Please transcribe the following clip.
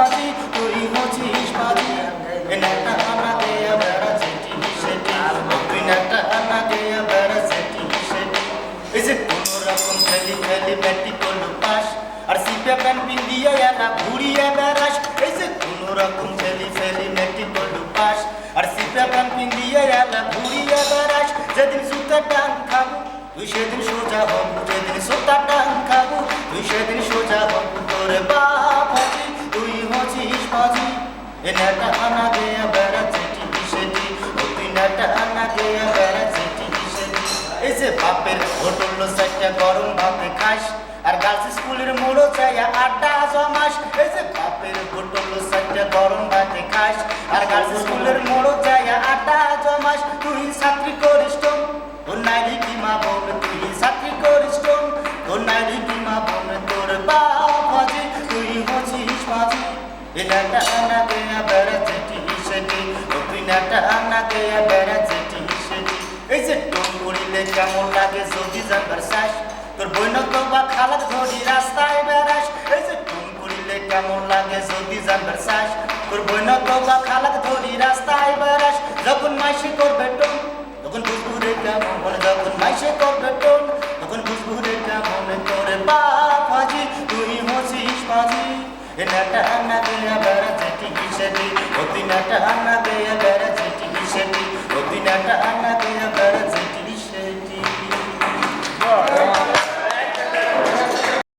বাজি, তুই হচ্ছিস বাজি। একটা খানা দিয়ে বেড়া সেটি সেটি। তুই একটা খানা দিয়ে বেড়া সেটি সেটি। এই যে কোনো রকম খেলি খেলি ব্যাটি করল পাস। আর সিপে প্যান পিন্দিয়া এলা ঘুরিয়ে বেড়াস। এই যে কোনো রকম খেলি খেলি ব্যাটি করল পাস। আর সিপে প্যান পিন্দিয়া এলা ঘুরিয়ে বেড়াস। যেদিন সুতা টান খাব সোজা হব। তোর বাপ গরম ভাতে আর গার্লস স্কুলের মোড়ো চাইয়া আড্ডা জমাস। এই যে বাপের হোটেল সাইডটা গরম ভাতে খাস। আর গার্লস স্কুলের মোড়ো চাইয়া আড্ডা জমাস। তুই ছাত্রী এনাটা আনা গেয়া বেড়াচ্ছে টিভি সেটি ও তুই নাটা আনা গেয়া বেড়াচ্ছে টিভি সেটি এই যে টোন করিলে কেমন লাগে যদি জানবার শ্বাস তোর বইন তো বা খালাক ধরি রাস্তায় বেড়াস এই যে টোন করিলে কেমন লাগে যদি জানবার শ্বাস তোর বইন তো বা খালাক ধরি রাস্তায় বেড়াস যখন মাইসে করবে টোন তখন বুঝবু রে কেমন যখন মাইসে করবে টোন তখন বুঝবু রে কেমন তোরে হসিস এ নাটা আনা বেড়াচ্ছে টিভি সেটি ও তুই নাটা আনা